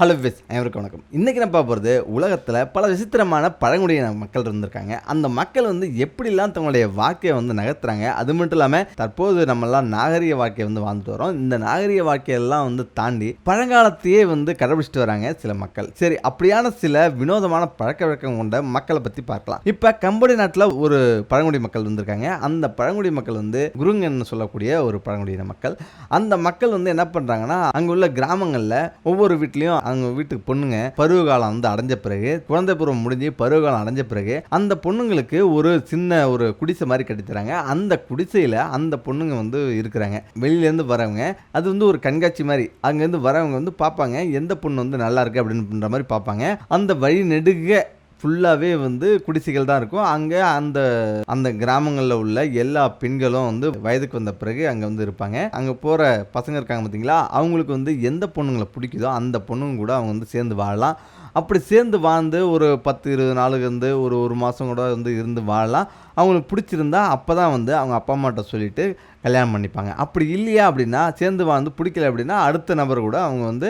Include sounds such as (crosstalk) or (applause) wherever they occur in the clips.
Hello விஸ் அனைவருக்கும் வணக்கம். இன்றைக்கி நம்ம பார்க்க போகிறது உலகத்தில் பல விசித்திரமான பழங்குடியின மக்கள் இருந்திருக்காங்க. அந்த மக்கள் வந்து எப்படிலாம் தங்களுடைய வாழ்க்கையை வந்து நகர்த்துறாங்க அது மட்டும் இல்லாமல் தற்போது நம்மலாம் நாகரிக வாழ்க்கையை வந்து வாழ்ந்துட்டு வரோம் இந்த நாகரிக வாழ்க்கையெல்லாம் வந்து தாண்டி பழங்காலத்தையே வந்து கடைபிடிச்சிட்டு வராங்க சில மக்கள். சரி அப்படியான சில வினோதமான பழக்க வழக்கம் கொண்ட மக்களை பற்றி பார்க்கலாம். இப்போ கம்போடிய நாட்டில் ஒரு பழங்குடி மக்கள் வந்திருக்காங்க அந்த பழங்குடி மக்கள் வந்து குருங்கன்னு சொல்லக்கூடிய ஒரு பழங்குடியின மக்கள். அந்த மக்கள் வந்து என்ன பண்ணுறாங்கன்னா அங்கே உள்ள கிராமங்களில் ஒவ்வொரு வீட்லேயும் அவங்க வீட்டுக்கு பொண்ணுங்க பருவ காலம் வந்து அடைஞ்ச பிறகு குழந்தை பருவம் முடிஞ்சு பருவ காலம் அடைஞ்ச பிறகு அந்த பொண்ணுங்களுக்கு ஒரு சின்ன ஒரு குடிசை மாதிரி கட்டித்தராங்க. அந்த குடிசையில் அந்த பொண்ணுங்க வந்து இருக்கிறாங்க. வெளியிலேருந்து வரவங்க அது வந்து ஒரு கண்காட்சி மாதிரி. அங்கேருந்து வரவங்க வந்து பார்ப்பாங்க எந்த பொண்ணு வந்து நல்லா இருக்கு? அப்படின்ற மாதிரி பார்ப்பாங்க அந்த வழி நெடுக ஃபுல்லாகவே வந்து குடிசைகள் தான் இருக்கும். அங்கே அந்த அந்த கிராமங்களில் உள்ள எல்லா பெண்களும் வந்து வயதுக்கு வந்த பிறகு அங்கே வந்து இருப்பாங்க. அங்கே போகிற பசங்க இருக்காங்க பார்த்தீங்களா அவங்களுக்கு வந்து எந்த பொண்ணுங்களை பிடிக்குதோ அந்த பொண்ணுங்க கூட அவங்க வந்து சேர்ந்து வாழலாம். அப்படி சேர்ந்து வாழ்ந்து ஒரு பத்து இருபது நாளுக்கு வந்து ஒரு ஒரு மாதம் கூட வந்து இருந்து வாழலாம். அவங்களுக்கு பிடிச்சிருந்தா அப்போ தான் வந்து அவங்க அப்பா அம்மாட்ட சொல்லிட்டு கல்யாணம் பண்ணிப்பாங்க. அப்படி இல்லையா அப்படின்னா சேர்ந்து வாழ்ந்து பிடிக்கல அப்படின்னா அடுத்த நபர் கூட அவங்க வந்து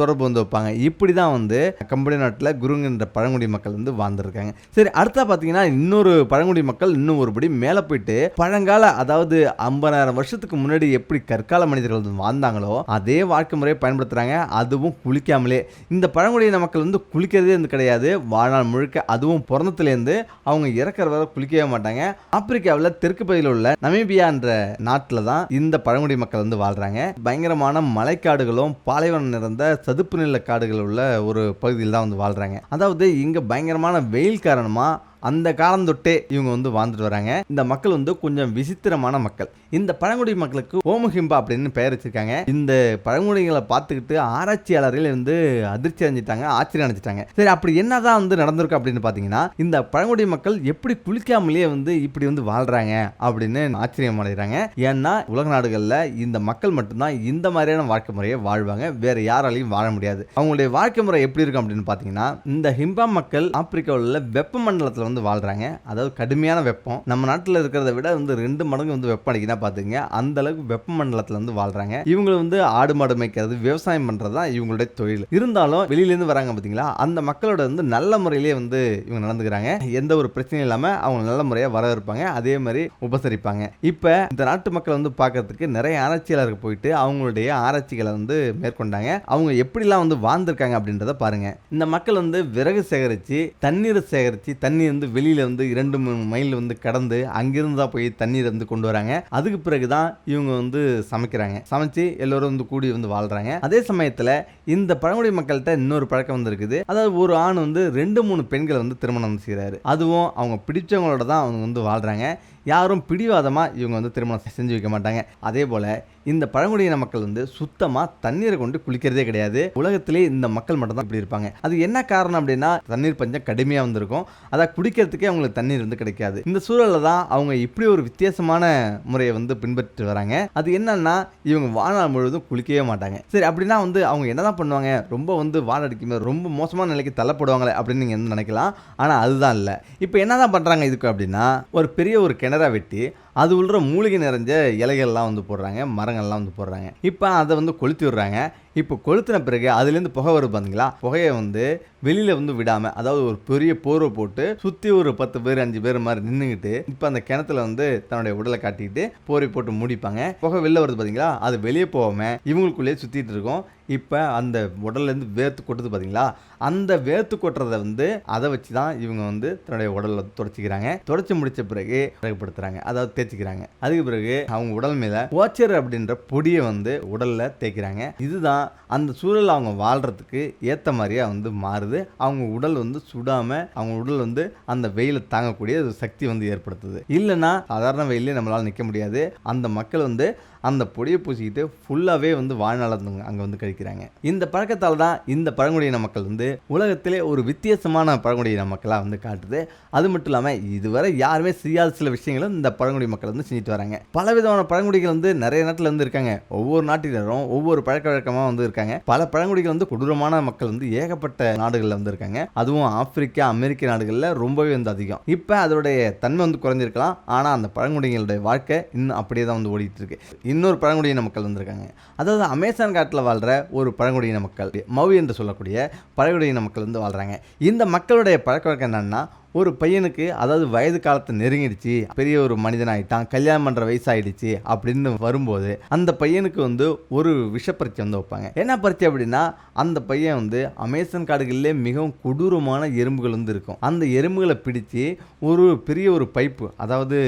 தொடர்பு வந்து வைப்பாங்க. இப்படி தான் வந்து கம்பெனி நாட்டில் குருங்கன்ற பழங்குடி மக்கள் வந்து வாழ்ந்துருக்காங்க. சரி அடுத்தா பார்த்தீங்கன்னா இன்னொரு பழங்குடி மக்கள் இன்னும் ஒருபடி மேலே போயிட்டு பழங்கால அதாவது ஐம்பதாயிரம் வருஷத்துக்கு முன்னாடி எப்படி கற்கால மனிதர்கள் வந்து வாழ்ந்தாங்களோ அதே வாழ்க்கை முறையை பயன்படுத்துகிறாங்க அதுவும் குளிக்காமலே. இந்த பழங்குடியின மக்கள் வந்து குளிக்கிறதே வந்து கிடையாது. வாழ்நாள் முழுக்க அதுவும் பிறந்தத்துலேருந்து அவங்க இறக்குற வரை குளிக்கவே மாட்டாங்க. ஆப்பிரிக்காவில் தெற்கு பகுதியில் உள்ள நமீபியான்ற நாட்டில் தான் இந்த பழங்குடி மக்கள் வந்து வாழ்கிறாங்க பயங்கரமான மலைக்காடுகளும் பாலைவனம் நிறைந்த சதுப்பு நில காடுகள் உள்ள ஒரு பகுதியில் தான் வந்து வாழ்கிறாங்க அதாவது இங்கே பயங்கரமான வெயில் காரணமாக அந்த காலம் தொட்டே இவங்க வந்து வாழ்ந்துட்டு வராங்க. இந்த மக்கள் வந்து கொஞ்சம் விசித்திரமான மக்கள். இந்த பழங்குடி மக்களுக்கு ஓமஹிம்பா அப்படின்னு பெயர் வச்சிருக்காங்க. இந்த பழங்குடிகளை பார்த்துக்கிட்டு ஆராய்ச்சியாளர்கள் வந்து அதிர்ச்சி அடைஞ்சிட்டாங்க ஆச்சரியம் அடைஞ்சிட்டாங்க. சரி அப்படி என்னதான் வந்து நடந்திருக்கு அப்படின்னு பார்த்தீங்கன்னா இந்த பழங்குடி மக்கள் எப்படி குளிக்காமலேயே வந்து இப்படி வந்து வாழ்றாங்க அப்படின்னு ஆச்சரியம் அடைகிறாங்க. ஏன்னா உலக நாடுகளில் இந்த மக்கள் மட்டும்தான் இந்த மாதிரியான வாழ்க்கை முறையை வாழ்வாங்க. வேற யாராலையும் வாழ முடியாது. அவங்களுடைய வாழ்க்கை முறை எப்படி இருக்கும் அப்படின்னு பார்த்தீங்கன்னா இந்த ஹிம்பா மக்கள் ஆப்பிரிக்காவில் உள்ள வெப்பமண்டலத்தில் வந்து வாழ்றாங்க. அதாவது கடுமையான வெப்பம். நம்ம நாட்டில் இருக்கிறத விட வந்து ரெண்டு மடங்கு வந்து வெப்பம் அடிக்குன்னா பார்த்துங்க அந்த அளவுக்கு வெப்பமண்டலத்தில் வந்து வாழ்றாங்க. இவங்க வந்து ஆடு மாடு மேய்க்கிறது விவசாயம் பண்ணுறது தான் இவங்களுடைய தொழில். இருந்தாலும் வெளியிலேருந்து வராங்க பார்த்தீங்களா அந்த மக்களோட வந்து நல்ல முறையிலேயே வந்து இவங்க நடந்துக்கிறாங்க. எந்த ஒரு பிரச்சனையும் இல்லாமல் அவங்க நல்ல முறையாக வரவேற்பாங்க அதே மாதிரி உபசரிப்பாங்க. இப்போ இந்த நாட்டு மக்கள் வந்து பார்க்கறதுக்கு நிறைய ஆராய்ச்சியாளர்கள் போயிட்டு அவங்களுடைய ஆராய்ச்சிகளை வந்து மேற்கொண்டாங்க. அவங்க எப்படிலாம் வந்து வாழ்ந்திருக்காங்க அப்படின்றத பாருங்க. இந்த மக்கள் வந்து விறகு சேகரித்து தண்ணீரை சேகரித்து தண்ணீர் வந்து வெளியில வந்து இரண்டு மூணு மைல் வந்து கடந்து அங்கிருந்து தான் போய் தண்ணீர் வந்து கொண்டு வராங்க. அதுக்கு பிறகு தான் இவங்க வந்து சமைக்கிறாங்க. சமைச்சு எல்லோரும் வந்து கூடி வந்து வாழ்றாங்க. அதே சமயத்தில் இந்த பழங்குடி மக்கள்கிட்ட இன்னொரு பழக்கம் வந்து இருக்குது அதாவது ஒரு ஆண் வந்து ரெண்டு மூணு பெண்களை வந்து திருமணம் வந்து செய்கிறாரு அதுவும் அவங்க பிடிச்சவங்களோட தான் அவங்க வந்து வாழ்கிறாங்க யாரும் பிடிவாதமாக இவங்க வந்து திருமணம் செஞ்சு வைக்க மாட்டாங்க. அதே போல் இந்த பழங்குடியின மக்கள் வந்து சுத்தமாக தண்ணீரை கொண்டு குளிக்கிறதே கிடையாது. உலகத்திலே இந்த மக்கள் மட்டும் தான் இப்படி இருப்பாங்க. அது என்ன காரணம் அப்படின்னா தண்ணீர் பஞ்சம் கடுமையாக வந்திருக்கும். அதை குடிக்கிறதுக்கே அவங்களுக்கு தண்ணீர் வந்து கிடைக்காது. இந்த சூழலில் தான் அவங்க இப்படி ஒரு வித்தியாசமான முறையை வந்து பின்பற்றி வராங்க. அது என்னன்னா இவங்க வாழ்நாள் முழுவதும் குளிக்கவே மாட்டாங்க. சரி அப்படின்னா வந்து அவங்க என்னதான் பண்ணுவாங்க? ரொம்ப வந்து வாழடிக்குமே ரொம்ப மோசமான நிலைக்கு தள்ளப்படுவாங்களே அப்படின்னு நீங்கள் நினைக்கலாம். ஆனால் அதுதான் இல்லை. இப்போ என்னதான் பண்ணுறாங்க இதுக்கு அப்படின்னா ஒரு பெரிய ஒரு கிணறு வெட்டி அது உள்ள மூலிகை நிறைஞ்ச இலைகள்லாம் வந்து போடுறாங்க மரங்கள்லாம் வந்து போடுறாங்க. இப்போ அதை வந்து கொளுத்தி விடுறாங்க. இப்போ கொளுத்தின பிறகு அதுலேருந்து புகை வருது பார்த்தீங்களா புகையை வந்து வெளியில் வந்து விடாமல் அதாவது ஒரு பெரிய போர்வை போட்டு சுற்றி ஒரு பத்து பேர் அஞ்சு பேர் மாதிரி நின்றுக்கிட்டு இப்போ அந்த கிணத்துல வந்து தன்னுடைய உடலை காட்டிக்கிட்டு போரை போட்டு முடிப்பாங்க. புகை வெளில வருது பார்த்தீங்களா அது வெளியே போகாமல் இவங்களுக்குள்ளேயே சுற்றிட்டு இருக்கோம். இப்போ அந்த உடல்லேருந்து வேர்த்து கொட்டுது பார்த்தீங்களா அந்த வேர்த்து கொட்டுறதை வந்து அதை வச்சு தான் இவங்க வந்து தன்னுடைய உடலில் வந்து தொடச்சிக்கிறாங்க. தொடச்சி முடிச்ச பிறகு அழகுபடுத்துறாங்க. அதாவது தேய்ச்சிக்கிறாங்க. அதுக்கு பிறகு அவங்க உடல் மேலே ஓச்சர் அப்படின்ற பொடியை வந்து உடல்ல தேய்க்கிறாங்க. இதுதான் அந்த சூழல் அவங்க வாழ்றதுக்கு ஏற்ற மாதிரியா வந்து மாறுது. அவங்க உடல் வந்து சுடாம அவங்க உடல் வந்து அந்த வெயிலை தாங்கக்கூடிய ஒரு சக்தி வந்து ஏற்படுத்துது. இல்லைன்னா சாதாரண வெயிலே நம்மளால நிற்க முடியாது. அந்த மக்கள் வந்து அந்த பொடியை பூசிக்கிட்டு ஃபுல்லாகவே வந்து வாழ்நாள் அங்கே வந்து கழிக்கிறாங்க. இந்த பழக்கத்தால் தான் இந்த பழங்குடியின மக்கள் வந்து உலகத்திலே ஒரு வித்தியாசமான பழங்குடியின மக்களாக வந்து காட்டுது. அது மட்டும் இல்லாமல் இதுவரை யாருமே செய்யாத சில விஷயங்களும் இந்த பழங்குடி மக்கள் வந்து செஞ்சுட்டு வராங்க. பல விதமான பழங்குடிகள் வந்து நிறைய நாட்டில் வந்து இருக்காங்க. ஒவ்வொரு நாட்டினரும் ஒவ்வொரு பழக்க வழக்கமாக வந்து இருக்காங்க. பல பழங்குடிகள் வந்து கொடூரமான மக்கள் வந்து ஏகப்பட்ட நாடுகளில் வந்து இருக்காங்க. அதுவும் ஆப்பிரிக்கா அமெரிக்க நாடுகளில் ரொம்பவே வந்து அதிகம். இப்போ அதோடைய தன்மை வந்து குறைஞ்சிருக்கலாம். ஆனால் அந்த பழங்குடிகளுடைய வாழ்க்கை இன்னும் அப்படியே தான் வந்து ஓடிட்டு இருக்கு. இன்னொரு பழங்குடியின மக்கள் வந்திருக்காங்க. அதாவது அமேசான் காட்டில் வாழ்கிற ஒரு பழங்குடியின மக்கள் மவு என்று சொல்லக்கூடிய பழங்குடியின மக்கள் வந்து வாழ்கிறாங்க இந்த மக்களுடைய பழக்க வழக்கம் என்னென்னா ஒரு பையனுக்கு அதாவது வயது காலத்தை நெருங்கிடுச்சு பெரிய ஒரு மனிதன் ஆகிட்டான் கல்யாணம் பண்ணுற வயசாயிடுச்சு அப்படின்னு வரும்போது அந்த பையனுக்கு வந்து ஒரு விஷ பரீட்சை வந்து வைப்பாங்க. என்ன பரீட்சை அப்படின்னா அந்த பையன் வந்து அமேசான் காடுகளிலே மிகவும் கொடூரமான எறும்புகள் வந்து இருக்கும். அந்த எறும்புகளை பிடிச்சு ஒரு பெரிய ஒரு பைப்பு அதாவது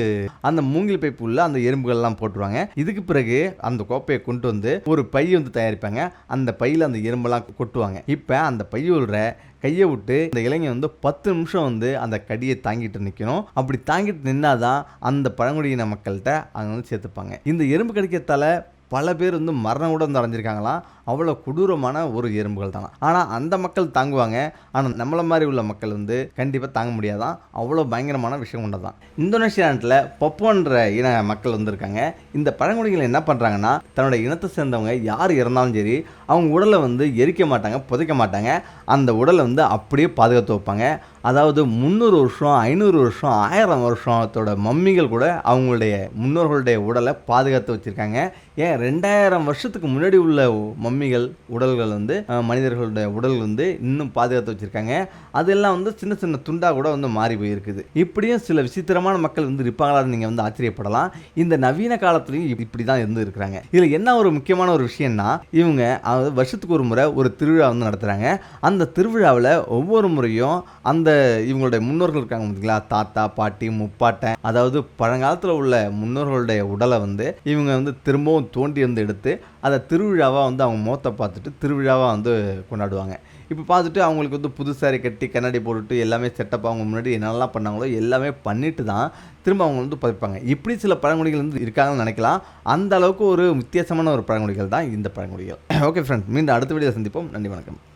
அந்த மூங்கில் பைப்பு உள்ள அந்த எறும்புகள்லாம் போட்டுருவாங்க. இதுக்கு பிறகு அந்த கோப்பையை கொண்டு வந்து ஒரு பை வந்து தயாரிப்பாங்க. அந்த பையில் அந்த எறும்பெல்லாம் கொட்டுவாங்க. இப்போ அந்த பையுள்ள கையை விட்டு இந்த இளைஞன் வந்து பத்து நிமிஷம் வந்து அந்த கடியை தாங்கிட்டு நிற்கணும் அப்படி தாங்கிட்டு நின்னாதான் அந்த பழங்குடியின மக்கள்கிட்ட அவங்க வந்து சேர்த்துப்பாங்க. இந்த எறும்பு கடிக்கத்தால பல பேர் வந்து மரணம் கூட வந்து அடைஞ்சிருக்காங்களாம். அவ்வளோ கொடூரமான ஒரு எறும்புகள் தானா. ஆனால் அந்த மக்கள் தாங்குவாங்க. ஆனால் நம்மள மாதிரி உள்ள மக்கள் வந்து கண்டிப்பாக தாங்க முடியாதான் அவ்வளோ பயங்கரமான விஷயம் கொண்டதான் இந்தோனேஷியா நாட்டில் பொப்போன்ற இன மக்கள் வந்திருக்காங்க இந்த பழங்குடிகள் என்ன பண்ணுறாங்கன்னா தன்னோட இனத்தை சேர்ந்தவங்க யார் இறந்தாலும் சரி அவங்க உடலை வந்து எரிக்க மாட்டாங்க புதைக்க மாட்டாங்க. அந்த உடலை வந்து அப்படியே பாதுகாத்து வைப்பாங்க. அதாவது முந்நூறு வருஷம் ஐநூறு வருஷம் ஆயிரம் வருஷத்தோட மம்மிகள் கூட அவங்களுடைய முன்னோர்களுடைய உடலை பாதுகாத்து வச்சுருக்காங்க. ஏன்? ரெண்டாயிரம் வருஷத்துக்கு முன்னாடி உள்ள மம்மி மம்மிகள் உடல்கள் வந்து மனிதர்களுடைய உடல் வந்து இன்னும் பாதுகாத்து வச்சுருக்காங்க. அதெல்லாம் வந்து சின்ன சின்ன துண்டாக கூட வந்து மாறி போயிருக்குது. இப்படியும் சில விசித்திரமான மக்கள் வந்து இருப்பாங்களான்னு நீங்கள் வந்து ஆச்சரியப்படலாம். இந்த நவீன காலத்துலையும் இப்படி தான் இருந்து இருக்கிறாங்க. இதில் என்ன ஒரு முக்கியமான ஒரு விஷயம்னா இவங்க அதாவது வருஷத்துக்கு ஒரு முறை ஒரு திருவிழா வந்து நடத்துகிறாங்க அந்த திருவிழாவில் ஒவ்வொரு முறையும் அந்த இவங்களுடைய முன்னோர்கள் இருக்காங்க பார்த்தீங்களா தாத்தா பாட்டி முப்பாட்டை அதாவது பழங்காலத்தில் உள்ள முன்னோர்களுடைய உடலை வந்து இவங்க வந்து திரும்பவும் தோண்டி வந்து எடுத்து அதை திருவிழாவாக வந்து அவங்க முகத்தை பார்த்துட்டு திருவிழாவாக வந்து கொண்டாடுவாங்க. இப்போ பார்த்துட்டு அவங்களுக்கு வந்து புது saree கட்டி கண்ணாடி போட்டுட்டு எல்லாமே செட்டப் அவங்க முன்னாடி என்னெல்லாம் பண்ணாங்களோ எல்லாமே பண்ணிட்டு தான் திரும்ப அவங்க வந்து பதிப்பாங்க. இப்படி சில பழங்குடிகள் வந்து இருக்காங்கன்னு நினைக்கலாம். அந்த அளவுக்கு ஒரு வித்தியாசமான ஒரு பழங்குடிகள் தான் இந்த பழங்குடிகள். (clears throat) ஓகே ஃப்ரெண்ட் மீண்டும் அடுத்த வீடியோ சந்திப்போம். நன்றி வணக்கம்.